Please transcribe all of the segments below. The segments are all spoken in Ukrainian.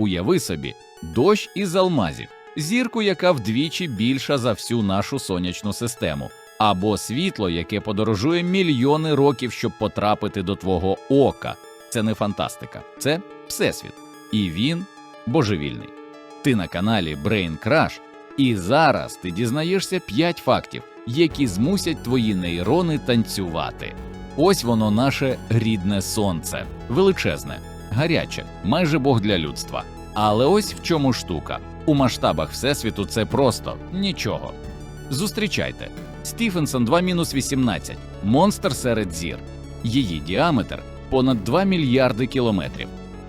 Уяви собі, дощ із алмазів, зірку, яка вдвічі більша за всю нашу сонячну систему, або світло, яке подорожує мільйони років, щоб потрапити до твого ока. Це не фантастика, це всесвіт. І він божевільний. Ти на каналі Brain Crash, і зараз ти дізнаєшся 5 фактів, які змусять твої нейрони танцювати. Ось воно наше рідне сонце, величезне, гаряче, майже Бог для людства. Але ось в чому штука. У масштабах Всесвіту це просто нічого. Зустрічайте Стіфенсон 2-18, монстр серед зір. Її діаметр понад 2 мільярди кілометрів.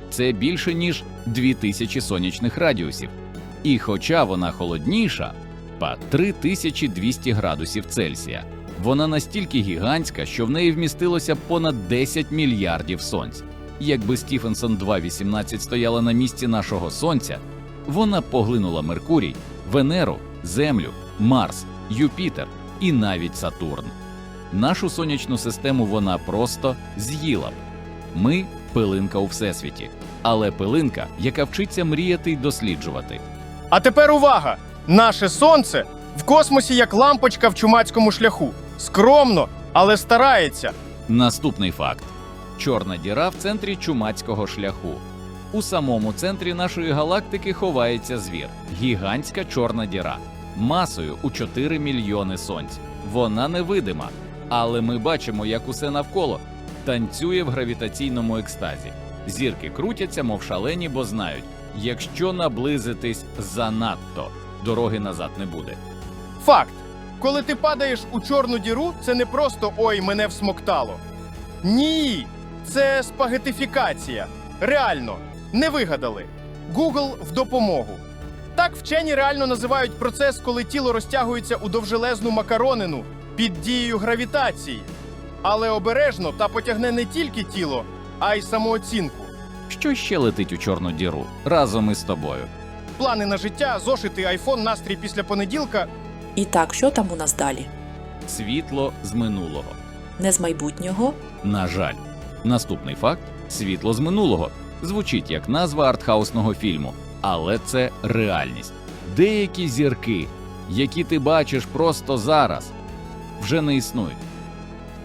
Це більше ніж 2000 сонячних радіусів. І хоча вона холодніша, па 3200 градусів Цельсія, вона настільки гігантська, що в неї вмістилося понад 10 мільярдів сонць. Якби Стіфенсон 2.18 стояла на місці нашого сонця, вона поглинула Меркурій, Венеру, Землю, Марс, Юпітер і навіть Сатурн. Нашу сонячну систему вона просто з'їла б. Ми пилинка у всесвіті, але пилинка, яка вчиться мріяти й досліджувати. А тепер увага! Наше сонце в космосі як лампочка в чумацькому шляху. Скромно, але старається. Наступний факт: чорна діра в центрі чумацького шляху. У самому центрі нашої галактики ховається звір гігантська чорна діра масою у 4 мільйони сонць. Вона невидима, але ми бачимо, як усе навколо танцює в гравітаційному екстазі. Зірки крутяться, мов шалені, бо знають, якщо наблизитись занадто, дороги назад не буде. Факт: коли ти падаєш у чорну діру, це не просто ой, мене всмоктало. Ні, це спагетифікація. Реально, не вигадали. Google в допомогу. Так вчені реально називають процес, коли тіло розтягується у довжелезну макаронину під дією гравітації. Але обережно та потягне не тільки тіло, а й самооцінку. Що ще летить у чорну діру разом із тобою? Плани на життя, зошити, айфон, настрій після понеділка. І так, що там у нас далі? Світло з минулого. Не з майбутнього? На жаль, наступний факт світло з минулого звучить як назва артхаусного фільму, але це реальність. Деякі зірки, які ти бачиш просто зараз, вже не існують.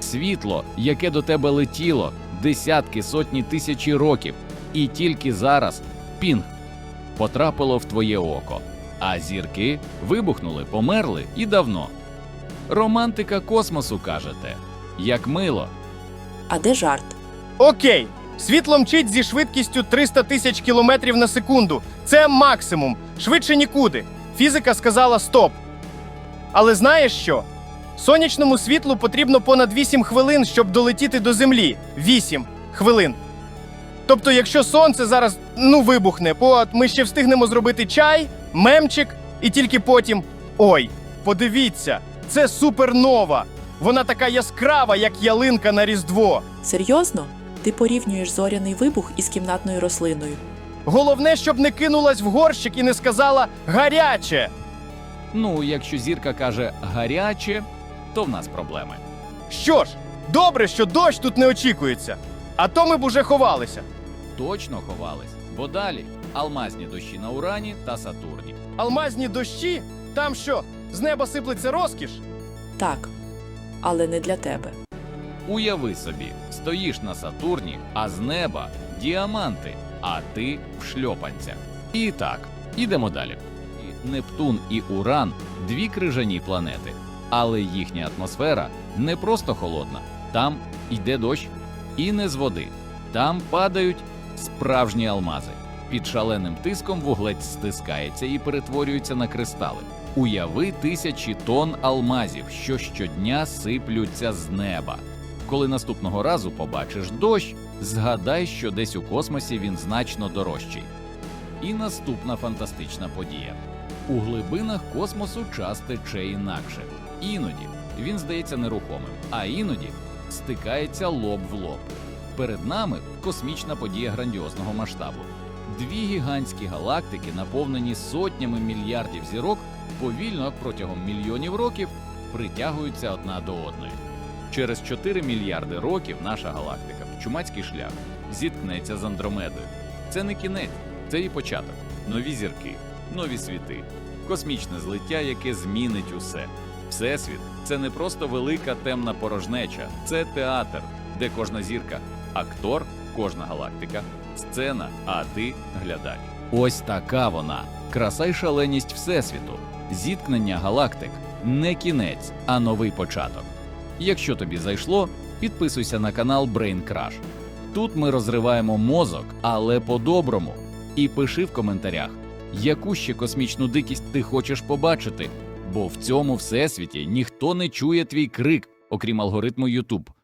Світло, яке до тебе летіло десятки сотні тисячі років, і тільки зараз пінг потрапило в твоє око. А зірки вибухнули, померли і давно. Романтика космосу кажете, як мило. А де жарт? Окей, світло мчить зі швидкістю 300 тисяч кілометрів на секунду. Це максимум. Швидше нікуди. Фізика сказала стоп. Але знаєш що? Сонячному світлу потрібно понад 8 хвилин, щоб долетіти до Землі. 8 хвилин. Тобто, якщо сонце зараз ну вибухне, от ми ще встигнемо зробити чай, мемчик, і тільки потім. Ой, подивіться, це супернова. Вона така яскрава, як ялинка на Різдво. Серйозно? Ти порівнюєш зоряний вибух із кімнатною рослиною. Головне, щоб не кинулась в горщик і не сказала гаряче. Ну, якщо зірка каже гаряче, то в нас проблеми. Що ж, добре, що дощ тут не очікується. А то ми б уже ховалися. Точно ховались, бо далі алмазні дощі на Урані та Сатурні. Алмазні дощі, там що, з неба сиплеться розкіш? Так, але не для тебе. Уяви собі, стоїш на Сатурні, а з неба діаманти, а ти в шльопанцях. І так, ідемо далі. Нептун і Уран дві крижані планети, але їхня атмосфера не просто холодна. Там йде дощ і не з води. Там падають справжні алмази. Під шаленим тиском вуглець стискається і перетворюється на кристали. Уяви тисячі тонн алмазів, що щодня сиплються з неба. Коли наступного разу побачиш дощ, згадай, що десь у космосі він значно дорожчий. І наступна фантастична подія. У глибинах космосу час тече інакше. Іноді він здається нерухомим, а іноді стикається лоб в лоб. Перед нами космічна подія грандіозного масштабу. Дві гігантські галактики, наповнені сотнями мільярдів зірок, повільно протягом мільйонів років притягуються одна до одної. Через 4 мільярди років наша галактика, чумацький шлях, зіткнеться з Андромедою. Це не кінець, Це і початок, нові зірки, нові світи, космічне злиття, яке змінить усе. Всесвіт це не просто велика темна порожнеча, це театр, де кожна зірка, актор, кожна галактика, сцена, а ти глядач. Ось така вона краса й шаленість Всесвіту, зіткнення галактик, не кінець, а новий початок. Якщо тобі зайшло, підписуйся на канал Brain Crush. Тут ми розриваємо мозок, але по-доброму. І пиши в коментарях, яку ще космічну дикість ти хочеш побачити, бо в цьому всесвіті ніхто не чує твій крик, окрім алгоритму YouTube.